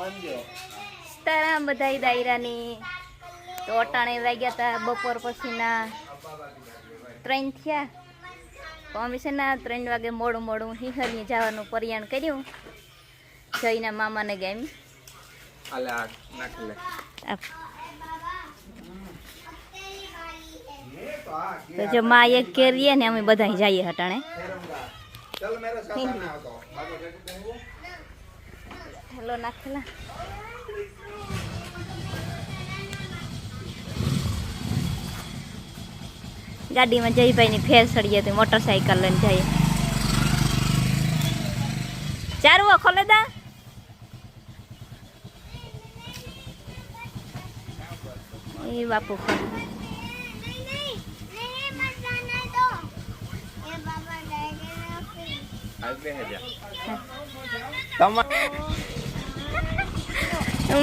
સીતારામ બધા દાયરાની તો અટાણે વાગ્યા હતા બપોર પછીના ત્રણ થયા. તો અમે છે ને ત્રણ વાગે મોડું મોડું હિહરીએ જવાનું પરિયાણ કર્યું. જઈને મામાને ગેમ. તો જો માં એક કેરીએ ને અમે બધા જઈએ હટાણે. હેલો નાખેલા ગાડીમાં જયભાઈની ફેર સડી હતી મોટરસાઇકલ લઈને જઈએ. ચારવો ખોલે દા એ બાપુ ખોલે.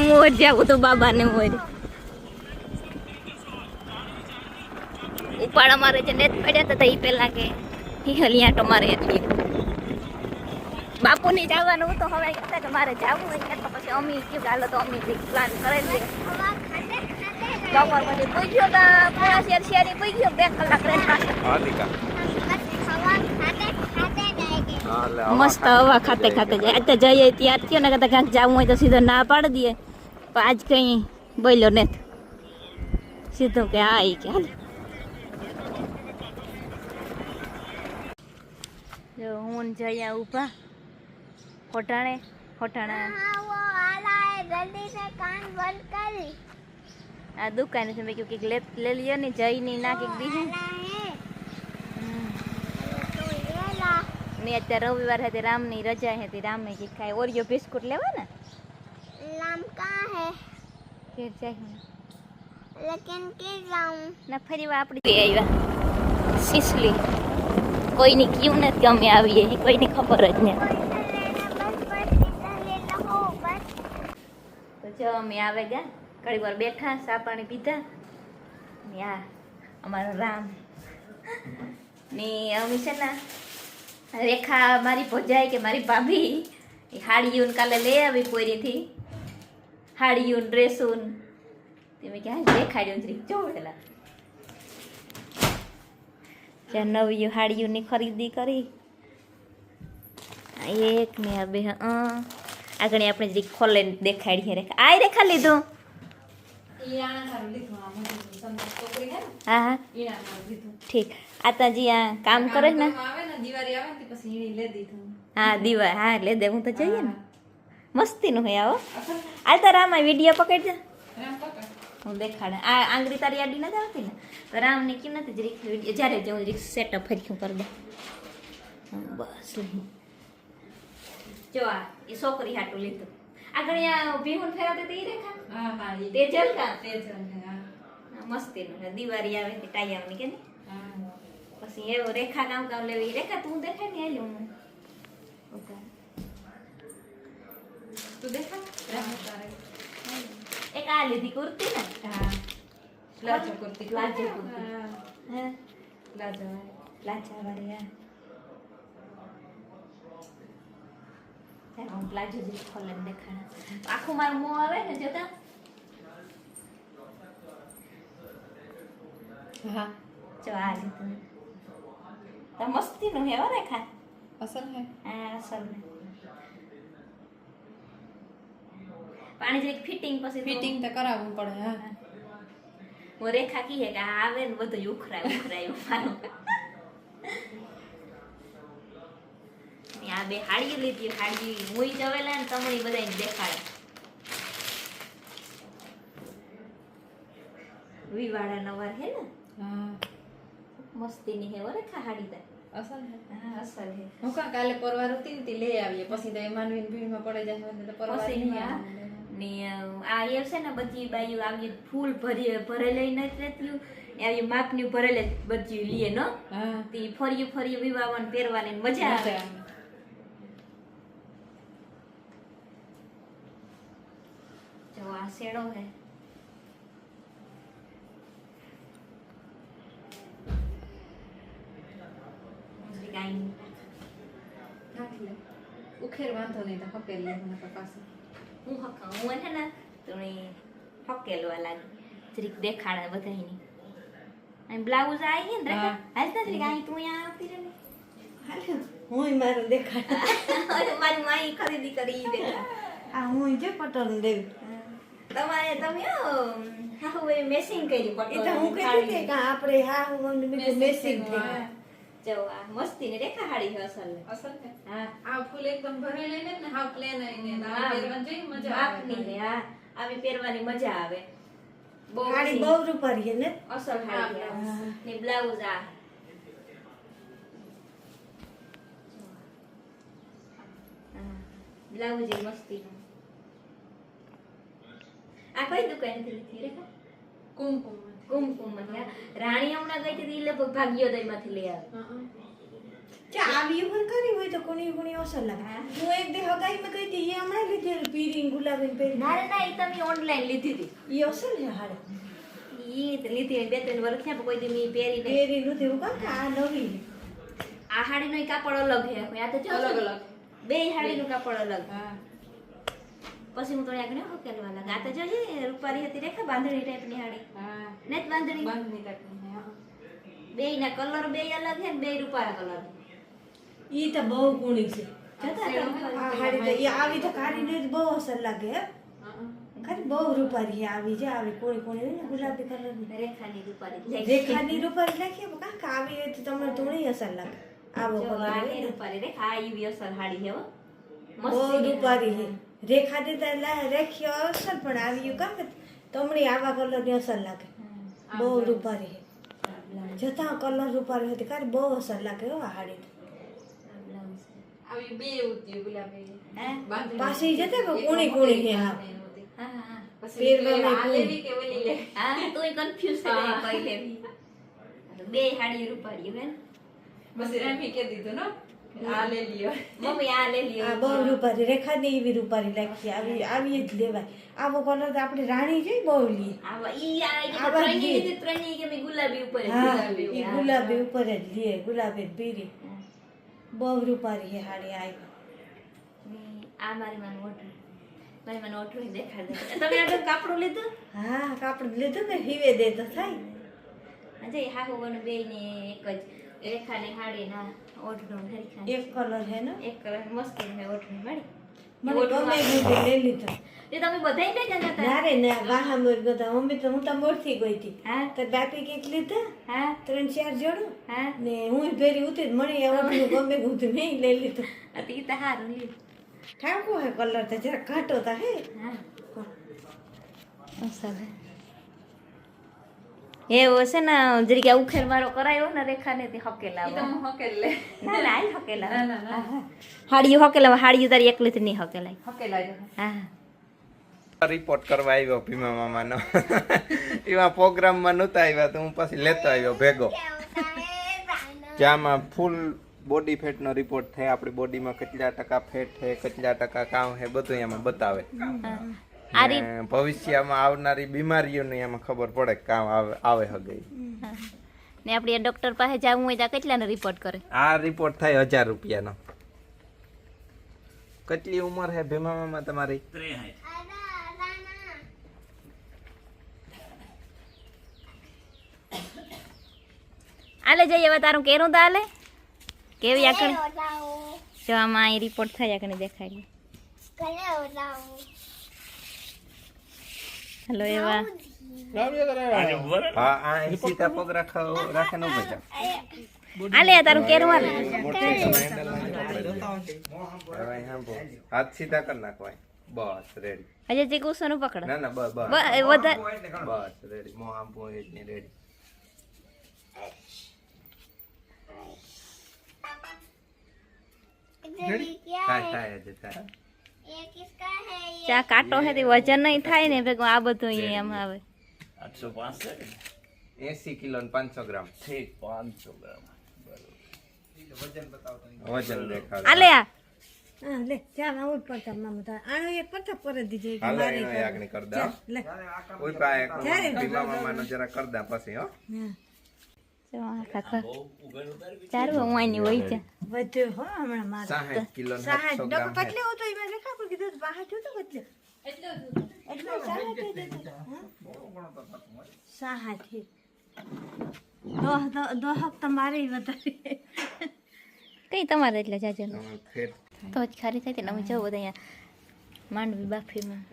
મોર જાવું તો બાબાને મોર. ઉપાડા મારે છે ને પડ્યા હતા એ પેલા કે હિહલિયાટો મારે એટલી. બાપુ ની જવાનું તો હવે કહેતા કે મારે જવું હોય તો પછી અમી કયું ચાલો તો અમી પ્લાન કરેલી સવાર પછી પૂછ્યો કે પૂરા શેર શેરી પૂછ્યો, બે કલાક હા લે મસ્ત હવા ખાતે ખાતે જાય આજે જઈએ ત્યાર થયો ને કદાચ ક્યાંક જવું હોય તો સીધો ના પાડી દઈએ પણ આજ કઈ બોલ્યો ને સીધું કે હા એ કે હાલ જો હું ને જયા ઊભા હોટાણે હોટાણા આ દુકાન છે મેં કહ્યું કે લે લે લ્યો ને જઈને ના કંઈક બીજું મેં અત્યારે રવિવાર હતી રામની રજા હતી રામે કી ખાય ઓરિયો બિસ્કુટ લેવા ને? રામ કા હે? ફિર જાય લેકિન કે જાઉં? ના ફરી વાર આપણે આવ્યા સિસલી. કોઈની કયું નથી અમે આવીએ કોઈને ખબર જ નહીં તો જો અમે આવે ગયા. ઘણી વાર બેઠા ચા પાણી પીધા. ને આ અમારો રામ. ને અમે છે ને રેખા મારી ભોજાઈ કે મારી ભાભી, એ હાડીયુન કાલે લઈ આવી પોરીથી. હાડીયું ડ્રેસુન. તમે ક્યાં દેખાડ્યું છે જોડેલા જ્યાં નવી હાડીઓની ખરીદી કરી. એક ને આ બે આગળ આપણે જરીક ખોલે દેખાડીએ રેખા. આય રેખા લીધું. હા હા ઠીક. આ તાજી આ કામ કરે ને? હા દિવા હા લે દે હું તો જઈએ ને. મસ્તીનું હોય આવો. આ તો રામ વીડિયો પકડજે હું દેખાડે. આ આંગળી તારી આડી નથી આવતી ને? તો રામને કેમ નથી જ વીડિયો? જ્યારે જવું જરીક સેટઅપ ફરી કરી દે હા, બસ જો આ એ છોકરી હાટું લીધું. આગળ ભીહુન ફેરવતી ઈ રેખા? જલકા તે હા, મસ્તીનું ને દિવાળી આવે કે ટાઈ આવે કે નહીં? પછી એવો રેખા કામ કામ લેવી રેખા તું દેખાય ને એલી હું. ઊભા. એક આ લીધી કુર્તી ને? પ્લાઝો કુર્તી. હે. પ્લાઝા વાળી. હા. હું પ્લાઝો જ ખોલે દેખાડા. આખું મારું મોં આવે ને જોતા? જો આ લીધું. તો મસ્તીનું હે હો રેખા અસલ હે હા અસલ હે પાણી જે ફિટિંગ પછી ફિટિંગ તો કરાવવું પડે હા. હું. રેખા કીએ કે આવે ને બધું ઉખરાય ઉખરાય મારું આ બે હાડી લીધી હાડી મુઈ જવેલા ને તમને બધાને દેખાડે. વિવાડા નવાર હે ને? હા મસ્તીની હે હો રેખા હાડી તો અસલ હે. હા અસલ હે. હું કા કાલે પરવાર હતી ને તે લઈ આવીએ પછી તો એ માનવીને ભીડમાં પડે જાય એટલે પરવાર ને આ એ છે ને બધી બાયું આવી ફૂલ ભરી ભરેલી નથી રહેતી. આવી માપની ભરેલે બધી લીએ નો? હા. ફરી ફરી વિવાહન પહેરવાની મજા આવે. જો આ શેડો હે. કાંઈ લે ઉખેર વાંધો નહીં તો ખપેલી મને તો પાછું. હું હક હું એને ને તો હકેલવા લાગી. જરીક દેખાડે બધાયની. અને બ્લાઉઝ આવી ને હા. હાલતા જરીક અહીં તું અહીંયા આવતી રહે હાલ હું મારું દેખાડ. મારી માઈ ખરીદી કરી ઈ આ હું જો પટોળ દેવી. તમારે તમે હા હવે મેસિંગ કરી હું કહેતી કે આપણે હા હું મેસિંગ થઈ. જો આ મસ્તી ને રેખા હાડી છે અસલ અસલ ને? હા. આ ફૂલ એકદમ ભરેલી ને ને હાવ પ્લેન આવીને આ પહેરવાની જેવી મજા આવે ને હા. આવી પહેરવાની મજા આવે. બહુ સાડી બહુ રૂપારી ને? અસલ હાડી ને બ્લાઉઝ આ. બ્લાઉઝ એ મસ્તી આ કઈ દુકાનથી લીધી રેખા? કુમકુમ. કુમકુમમાંથી રાણી હમણાં ગઈ હતી લગભગ ભાગ્યોદયમાંથી લઈ આવી. ચા આવી ઉપર કરી હોય તો કોની કોની અસર લાગે? હું. એક દે હગાઈ મે ગઈ હતી એ હમણાં લીધી પીરી ગુલાબી પહેરી ના ના એ તમે ઓનલાઈન લીધી હતી. એ અસર છે હારે? ઈ તો લીધી બે ત્રણ વર્ષ થયા કોઈ દી મેં પહેરી નહીં. પહેરી નથી હું કામ કે આ નવી. આ હાડી નો કાપડ અલગ છે આ તો અલગ અલગ. બે હાડીનું કાપડ અલગ. હા. પછી હું તો આગળ હકેલવા લાગ. આ તો જોજે રૂપારી હતી રેખા બાંધણી ટાઈપની હાડી. હા. ને જ બાંધણી. બાંધણી હા. બે ના કલર બે અલગ છે ને બે રૂપારા કલર ઈ તો બહુ ગુણી છે. જતા આ હાડી તો એ આવી તો કાઢીને જ બહુ અસર લાગે. ખરી બહુ રૂપારી આવી જાય આવી કોણી કોણી હોય ને ગુલાબી કલરની રેખાની રૂપારી રેખાની રૂપારી નાખીએ કાકા આવી હોય તો તમને થોડી અસર લાગે. આવો જો કલર રૂપારી રેખા આવી અસર હાડી છે હો. બહુ રૂપારી છે. રેખા દેતા રેખી અસર પણ આવી કામ તમણી આવા કલરની અસર લાગે. બહુ રૂપારી છે જતા કલર રૂપારી હતી કાંઈ બહુ અસર લાગે હો આ હાડી આવી બે ઉતી ગુલાબી. પાછી જતા કુણી કુણી હા. બે હાડી ને? પછી રમી કે દીધું ને? આ લઈ લ્યો મમ્મી આ લઈ લ્યો આ બહુ રૂપારી રેખાની એવી રૂપારી લાગી આવી આવી જ લેવાય. આવો કલર તો આપણે રાણી જોઈ બહુ લઈએ આવા ઈ આ ત્રણેય જ ત્રણેય કે મેં ગુલાબી ઉપર જ ગુલાબી ગુલાબી ઉપર જ લઈએ ગુલાબી પીરી બહુ રૂપારી હાડી આવી આ મારી માન ઓઢવું મારી માન ઓઢવું દેખાડ દે. તમે આગળ કાપડું લીધું? હા કાપડું લીધું ને હીવે દે તો થાય. આજે હાહુ બનુ બે ને એક જ. રેખાની હાડી ના ઓઢણું હરખા. એક કલર હે ને? એક કલર મસ્ત મેં ઓઢણી મળી. મને ગમે ગયું લઈ લીધું. તે તમે બધાય લઈ જતા? હતા ના રે ના ગાહા મોર ગતા. મમ્મી તો હું તો મોરથી ગઈ હતી. હા. તો બાપી કેક લીધા? હા. ત્રણ ચાર જોડું હા. ને હું ભેરી ઉતરી મને આવડતું ગમે ગયું મેં લઈ લીધું. અતિ તો હારું લીધું ઠાકો હે કલર તો જરા ઘાટો તા હે. હા. એવો છે ને જરીકે ઉખેર મારો કરાયો ને રેખાને તે હકેલા ઈ તો હું હકેલ. લે ના ના આઈ હકેલા. હાડીયું હકેલા હાડીયું તારી એકલી થી નહીં હકેલાય. હકેલા જો હા. રિપોર્ટ કરવા આવ્યો ભીમા મામાનો. એમાં પ્રોગ્રામમાં નહોતા આવ્યા તો હું પછી લેતો આવ્યો ભેગો. જ્યાંમાં ફૂલ બોડી ફેટનો રિપોર્ટ થાય આપણી બોડીમાં કેટલા ટકા ફેટ છે કેટલા ટકા કામ છે બધું એમાં બતાવે. ભવિષ્યમાં આવનારી બીમારીઓની એમાં ખબર પડે કે કામ આવે આવે હગઈ ને આપણે ડોક્ટર પાસે જવું હોય તો કેટલાનો રિપોર્ટ કરે? આ રિપોર્ટ થાય હજાર રૂપિયાનો. કેટલી ઉંમર છે ભીમા તમારી? આલે જઈએ હવે તારું કેરું તો આલે. કેવી આકડી જો આમાં અહીં રિપોર્ટ થાય આકડી દેખાડી હેલો એવા આલે તારું કેરવા હાથ સીધા કરી બસ રેડી અજય જી કુસુ નું બસ બસ. રેડી મો આમ પોઈન્ટની ચા કાટો હે તે વજન નહીં થાય ને ભેગું આ બધું અહીં એમ આવે. એસી કિલો ને પાંચસો ગ્રામ. વજન દેખાડે. આલે આ. હા લે ચાલ આવું જ પડતા મામા તાર આનો એક પડતા પર જ દીજો હાલે મારે એનો આગળ કરી દો લે. કોઈ પાસે ભીમા મામાનો જરા કરી દા પછી હો. હા. કઈ તમારે એટલે જાજો? તો જ ખારી થાય ને અમે જવું બધા અહીંયા. માંડવી બાફીમાં.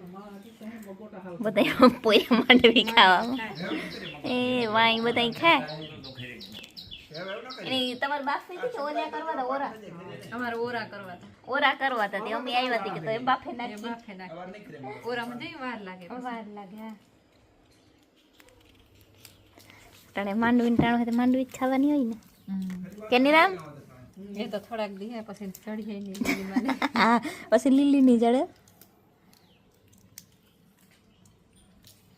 બધા પોયા માંડવી ખાવામાં એ વાઈ બધા ખાય. તમારે બાફી હતી કે ઓલા કરવા હતા ઓરા. અમારે ઓરા કરવા હતા ઓરા કરવા હતા તે અમે આવ્યા હતી કે તો એ બાફે નાખી. બાફે નાખી. ઓરામાં જઈ વાર લાગે વાર લાગે હા. ટાણે માંડવી ટાણું હોય તો માંડવી જ ખાવાની હોય ને. કે રામ એ તો થોડાક દી પછી ચડી જાય પછી લીલી ની જડે.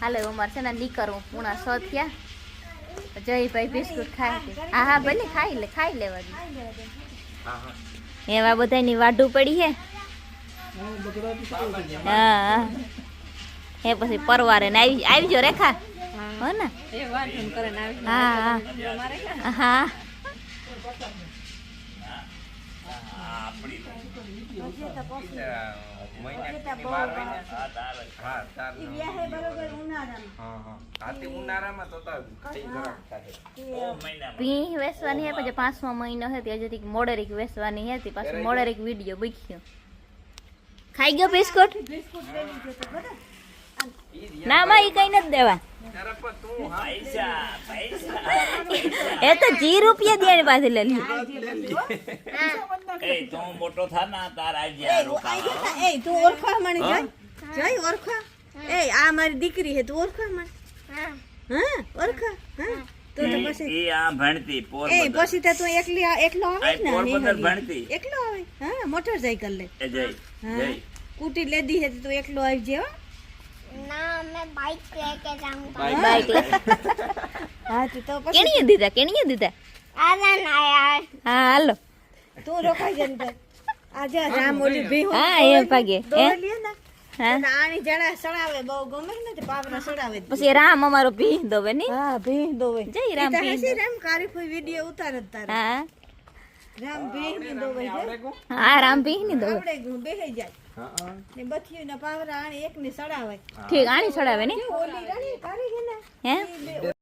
હાલો અમારે છે ને નીકળવું પૂણા સો થયા જયભાઈ બિસ્કુટ ખાય હા હા ભલે ખાઈ લે ખાઈ લેવા દે એવા બધાની વાઢું પડી હે હા હે પછી પરવારે ને આવી આવજો રેખા હો ને આવી હા હા હા આપણી ભી વેસવાની હે પછી પાંચમો મહિનો હે તે હજી મોડેરીક વેસવાની હે તે પાછું મોડેરીક વીડિયો બીખ્યો ખાઈ ગયો બિસ્કુટ? ના માં એ કઈ નથી દેવા. એ તો જી રૂપિયા દેવાની પાસે લઈ લ્યો. તું મોટો થા ના તાર આજે આ રોકાવા. એ તું ઓળખવા મને જઈ જઈ ઓળખવા. એ આ મારી દીકરી હે તું ઓળખવા મને હા હા ઓળખા હા. તો તો પછી ઈ આ ભણતી એ પછી તો તું એકલી એકલો આવે ને. ભણતી. એકલો આવે. હા મોટરસાયકલ લે. જય હા જય કુટી લેદી હે તો તું એકલો આવી જે હો. ના મે બાઇક રામ સડાવે બહુ ગમે સડાવે પછી રામ અમારો ભી દોવે ની હા ભી દોવે. જય રામ ભી રામ કારી કોઈ ઉતાર તારે. હા. રામ ભી ની દોવે હા રામ ભી ની દોવે. આપણે જાય. ને બથિયું ના પાવરા આણી એક ને સડાવે ઠીક આણી છોડાવે ને? ઓલી રાણી કારી હે? ઈ બે-